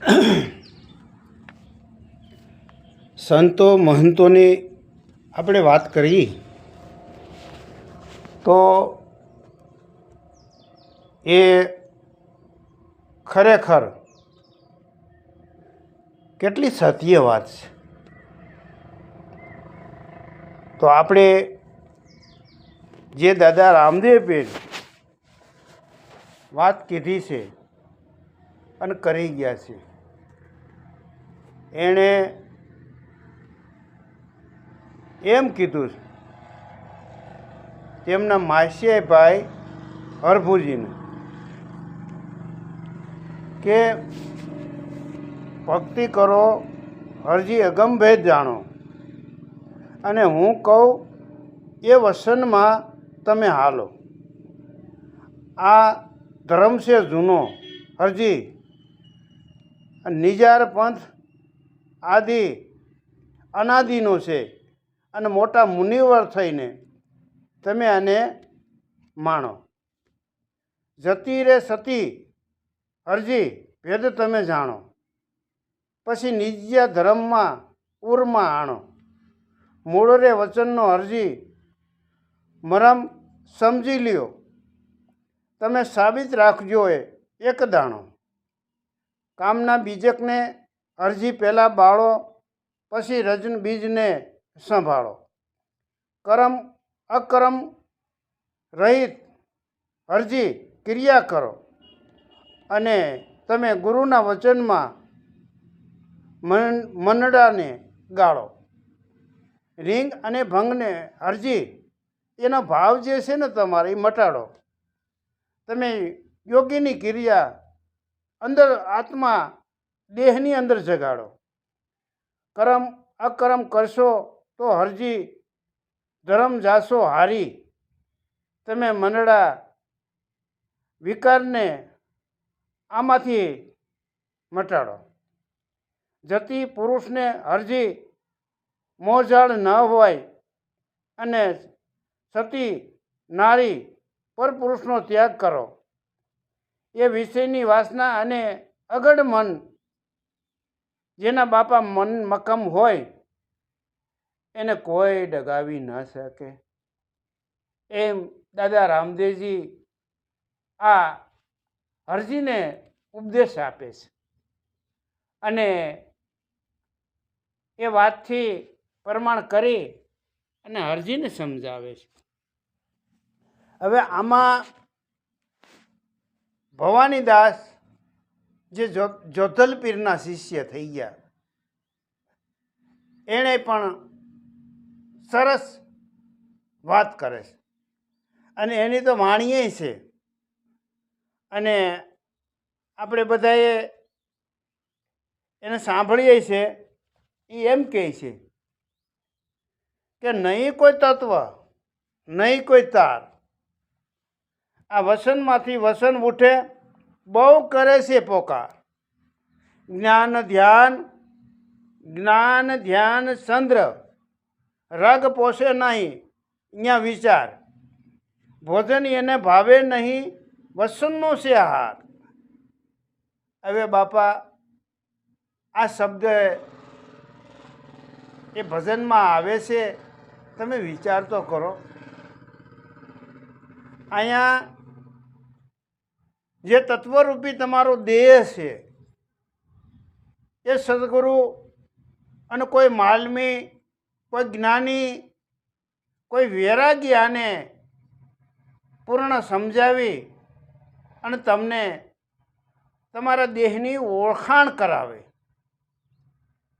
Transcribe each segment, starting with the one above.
સંતો મહંતોની આપણે વાત કરીએ તો એ ખરેખર કેટલી સત્ય વાત છે? તો આપણે જે દાદા રામદેવે વાત કીધી છે અને કરી ગયા છે. એણે એમ કીધું છે, તેમના માસિયાઈ ભાઈ હરભુજીને કે ભક્તિ કરો, હરજી અગમભેદ જાણો. અને હું કહું, એ વસનમાં તમે હાલો. આ ધર્મ છે જૂનો હરજી. નિજાર પંથ આદિ અનાદિનો છે અને મોટા મુનિવર થઈને તમે આને માણો. જતી રે સતી અરજી ભેદ તમે જાણો. પછી નિજ્ય ધર્મમાં ઉરમાં આણો. મૂળ રે વચનનો અરજી મરમ સમજી લ્યો. તમે સાબિત રાખજો એ એક દાણો. કામના બીજકને અરજી પહેલાં બાળો, પછી રજન બીજને સંભાળો. કરમ, અકરમ રહિત અરજી ક્રિયા કરો અને તમે ગુરુના વચનમાં મન મનડાને ગાળો. રિંગ અને ભંગને અરજી, એનો ભાવ જે છે ને તમારે એ મટાડો. તમે યોગીની ક્રિયા અંદર આત્મા દેહની અંદર જગાડો. કરમ અકરમ કરશો તો હરજી, ધરમ જાશો હારી. તમે મનડા વિકારને આમાંથી મટાડો. જતી પુરુષને હરજી મોજાળ ન હોય અને સતી નારી પરપુરુષનો ત્યાગ કરો. એ વિષયની વાસના અને અગડ મન જેના બાપા મન મક્કમ હોય, એને કોઈ ડગાવી ન શકે. એમ દાદા રામદેવજી આ હરજીને ઉપદેશ આપે છે. અને એ વાતથી પ્રમાણ કરી અને હરજીને સમજાવે છે. હવે આમાં ભવાનીદાસ જે જોધલપીરના શિષ્ય થઈ ગયા. એણે પણ સરસ વાત કરે છે. અને એની તો વાણીએ છે. અને આપણે બધાએ એને સાંભળીએ છે, એ એમ કહે છે કે નહીં કોઈ તત્વ, નહીં કોઈ તાર. આ વસનમાંથી વસન ઉઠે બહુ કરે છે પોકાર. જ્ઞાન ધ્યાન જ્ઞાન ધ્યાન ચંદ્ર રગ પોષે નહીં અહીંયા વિચાર. ભોજન એને ભાવે નહીં, વસનનો છે આહાર. હવે બાપા, આ શબ્દ એ ભજનમાં આવે છે, તમે વિચાર તો કરો. અહીંયા જે તત્વરૂપી તમારો દેહ છે, એ સદગુરુ અને કોઈ માલમી, કોઈ જ્ઞાની, કોઈ વૈરાગી આને પૂર્ણ સમજાવી અને તમને તમારા દેહની ઓળખાણ કરાવે.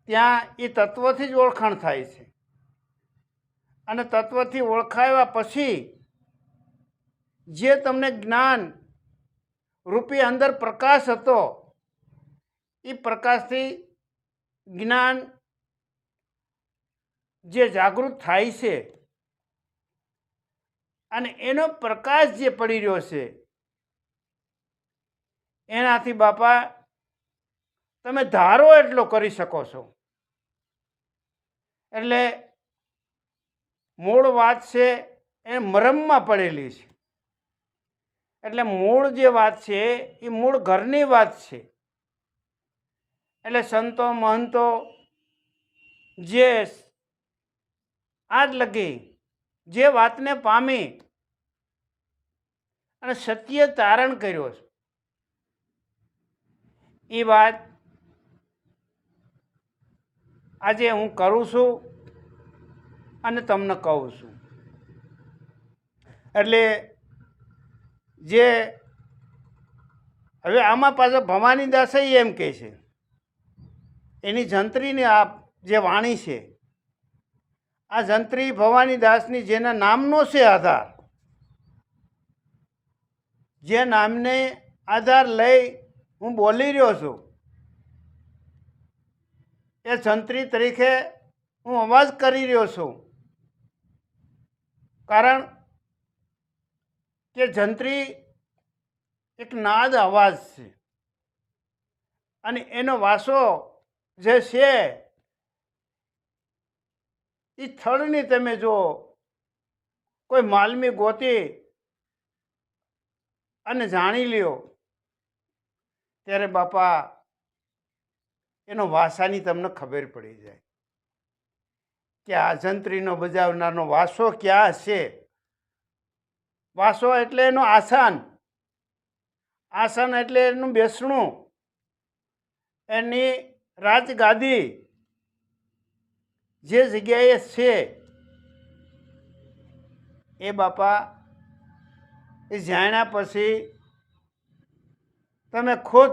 ત્યાં એ તત્વથી જ ઓળખાણ થાય છે. અને તત્વથી ઓળખાવ્યા પછી જે તમને જ્ઞાન રૂપી અંદર પ્રકાશ હતો. એ પ્રકાશથી જ્ઞાન જે જાગૃત થાય છે અને એનો પ્રકાશ જે પડી રહ્યો છે, એનાથી બાપા તમે ધારો એટલો કરી શકો છો. એટલે મૂળ વાત છે, એ મરમમાં પડેલી છે. એટલે મૂળ જે વાત છે, એ મૂળ ઘરની વાત છે. એટલે સંતો, મહંતો જે આજ લગી જે વાતને પામી અને સત્ય તારણ કર્યો છે એ વાત આજે હું કરું છું અને તમને કહું છું. એટલે જે હવે આમાં પાછો ભવાની દાસે એમ કહે છે. એની જંત્રીની આ જે વાણી છે, આ જંત્રી ભવાની દાસની જેના નામનો છે આધાર, જે નામને આધાર લઈ હું બોલી રહ્યો છું, એ જંત્રી તરીકે હું અવાજ કરી રહ્યો છું. કારણ કે જંત્રી એક નાદ અવાજ છે. અને એનો વાસો જે છે એ સ્થળની તમે જો કોઈ માલમી ગોતી અને જાણી લ્યો, ત્યારે બાપા, એનો વાસાની તમને ખબર પડી જાય. કે આ જંત્રીનો બજાવનારનો વાસો ક્યાં છે? વાસો એટલે એનું આસન. આસન એટલે એનું બેસણું. એની રાજગાદી જે જગ્યાએ છે, એ બાપા, એ જાણ્યા પછી તમે ખુદ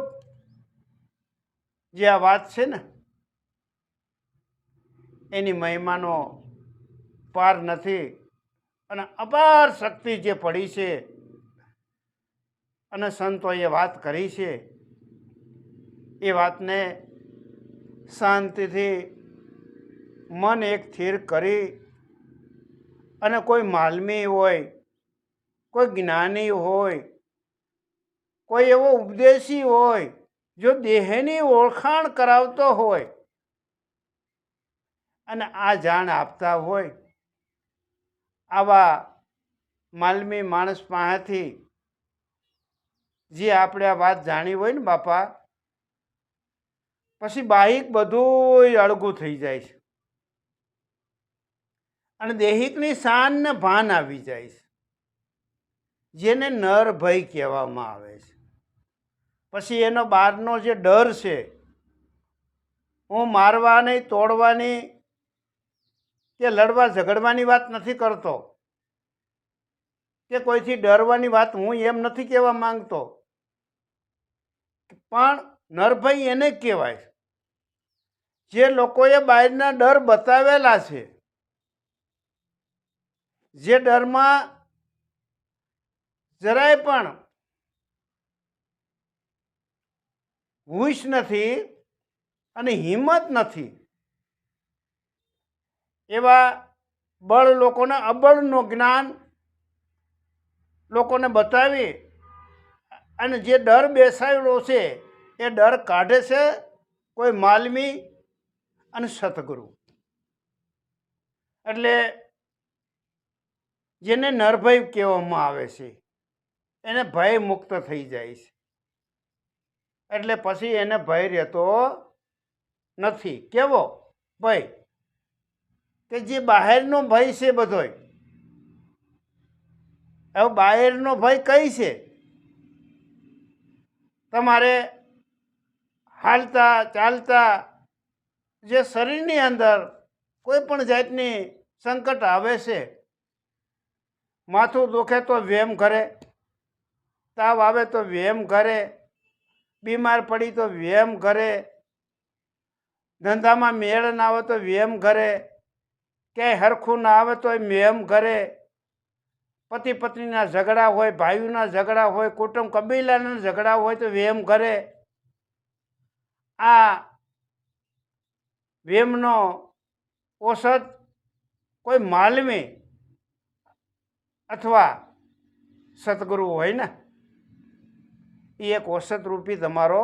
જે આ વાત છે ને, એની મહિમાનો પાર નથી અને અપાર શક્તિ જે પડી છે, અને સંતોએ વાત કરી છે, એ વાતને શાંતિથી મન એક સ્થિર કરી અને કોઈ માલમી હોય, કોઈ જ્ઞાની હોય, કોઈ એવો ઉપદેશી હોય, જો દેહની ઓળખાણ કરાવતો હોય, અને આ જાણ આપતા હોય આવા માલમી માણસ પાસેથી જે આપણે આ વાત જાણી હોય ને બાપા, પછી બાહિક બધું અળગું થઈ જાય છે. અને દૈહિકની શાન ને ભાન આવી જાય છે, જેને નર ભય કહેવામાં આવે છે. પછી એનો બહારનો જે ડર છે, હું મારવાની તોડવાની કે લડવા ઝઘડવાની વાત નથી કરતો. કે કોઈથી ડરવાની વાત હું એમ નથી કહેવા માંગતો. પણ નરભય એને કહેવાય જે લોકોએ બહારના ડર બતાવેલા છે, જે ડરમાં જરાય પણ હુશ નથી અને હિંમત નથી એવા બળ લોકોને, અબળનું જ્ઞાન લોકોને બતાવી અને જે ડર બેસાયેલો છે, એ ડર કાઢે છે કોઈ માલમી અને સતગુરુ એટલે જેને નરભય કહેવામાં આવે છે, એને ભય મુક્ત થઈ જાય છે. એટલે પછી એને ભય રહેતો નથી. કેવો? ભય. કે જે બહારનો ભય છે બધોય. હવે બહારનો ભય કઈ છે? તમારે હાલતા, ચાલતા, જે શરીરની અંદર કોઈ પણ જાતની સંકટ આવે છે, માથું દુખે તો વેમ કરે તાવ આવે તો વેમ કરે બીમાર પડી તો વેમ કરે ધંધામાં મેળ ના આવે તો વેમ કરે ક્યાંય હરખું ના આવે તો મેમ ઘરે. પતિ પત્નીના ઝઘડા હોય, ભાઈઓના ઝઘડા હોય, કુટુંબ કબીલાના ઝઘડા હોય તો વેમ ઘરે. આ વેમનો ઔષધ કોઈ માલમી અથવા સદગુરુ હોય ને, એ એક ઔષધ રૂપી તમારો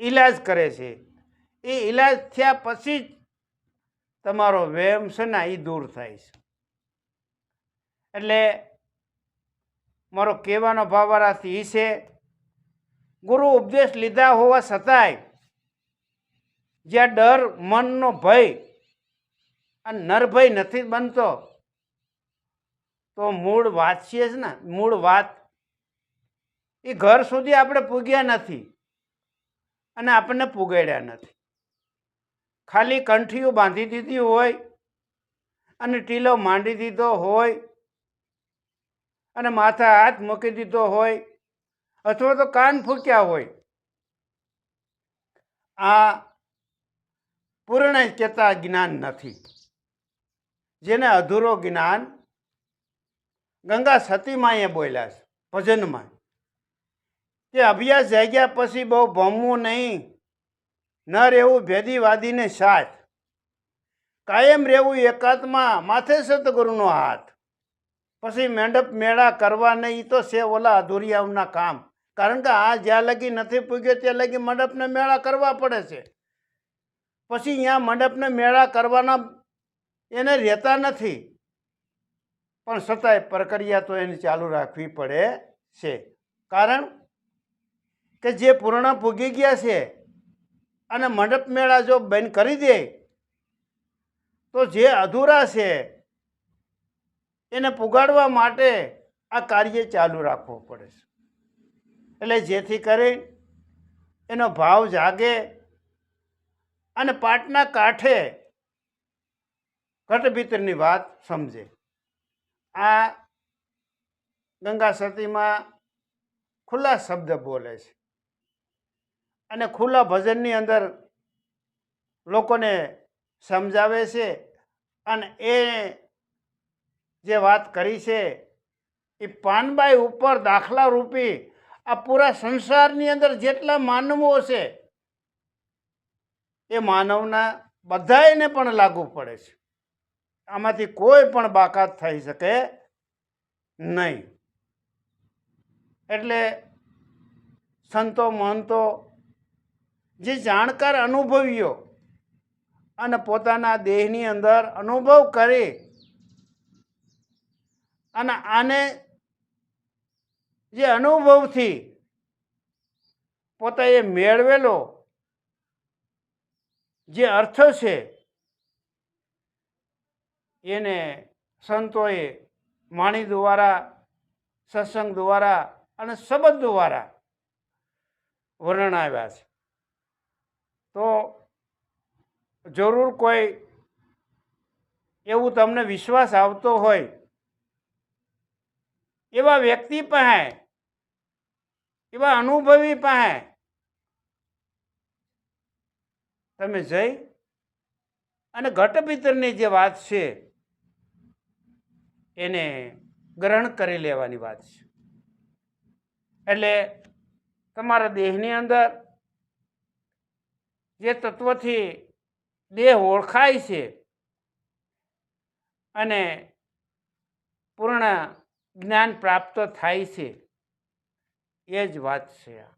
ઈલાજ કરે છે. એ ઈલાજ થયા પછી જ તમારો વેમ છે ને એ દૂર થાય છે. એટલે મારો કહેવાનો ભાવરાથી એ છે, ગુરુ ઉપદેશ લીધા હોવા છતાંય જ્યાં ડર, મનનો ભય અને નરભય નથી બનતો, તો મૂળ વાત છે જ ને, મૂળ વાત એ ઘર સુધી આપણે પૂગ્યા નથી અને આપણને પુગાડ્યા નથી. ખાલી કંઠીઓ બાંધી દીધી હોય અને ટીલો માંડી દીધો હોય અને માથા હાથ મૂકી દીધો હોય અથવા તો કાન ફૂક્યા હોય, આ પૂર્ણ કહેતા જ્ઞાન નથી. જેને અધૂરો જ્ઞાન ગંગા સતીમાએ બોલ્યા છે, ભજનમાં. કે અભ્યાસ જાગ્યા પછી બહુ ભમવું નહીં. ન રહેવું ભેદીવાદીને સાથ. કાયમ રહેવું એકાત્મા માથે સતગુરુનો હાથ. પછી મેંડપ મેળા કરવા નહીં તો છે ઓલા અધૂરિયાઓના કામ. કારણ કે આ જ્યાં લગી નથી પૂગ્યો ત્યાં લગી મંડપને મેળા કરવા પડે છે. પછી અહીંયા મંડપને મેળા કરવાના એને રહેતા નથી. પણ છતાંય પ્રક્રિયા તો એને ચાલુ રાખવી પડે છે. કારણ કે જે પૂર્ણ પૂગી ગયા છે અને મંડપ મેળા જો બંધ કરી દે, તો જે અધૂરા છે, એને પુગાડવા માટે આ કાર્ય ચાલુ રાખવું પડે છે. એટલે જેથી કરી એનો ભાવ જાગે અને પાટના કાંઠે ઘટભીતરની વાત સમજે. આ ગંગા સતીમાં ખુલ્લા શબ્દ બોલે છે. અને ખુલ્લા ભજનની અંદર લોકોને સમજાવે છે અને એ જે વાત કરી છે, એ પાનબાઈ ઉપર દાખલા રૂપી આ પૂરા સંસારની અંદર જેટલા માનવો છે, એ માનવના બધાયને પણ લાગુ પડે છે. આમાંથી કોઈ પણ બાકાત થઈ શકે નહીં. એટલે સંતો મહંતો જે જાણકાર અનુભવીઓ અને પોતાના દેહની અંદર અનુભવ કરી અને આને જે અનુભવથી પોતાએ મેળવેલો જે અર્થ છે, એને સંતોએ વાણી દ્વારા, સત્સંગ દ્વારા અને શબ્દ દ્વારા વર્ણવ્યા છે. તો જરૂર કોઈ એવું તમને વિશ્વાસ આવતો હોય, એવા વ્યક્તિ પાસે, એવા અનુભવી પાસે તમે જઈ અને ઘટપિતરની જે વાત છે, એને ગ્રહણ કરી લેવાની વાત છે. એટલે તમારા દેહની અંદર જે તત્વથી દેહ ઓળખાય છે અને પૂર્ણ જ્ઞાન પ્રાપ્ત થાય છે. એ જ વાત છે આ.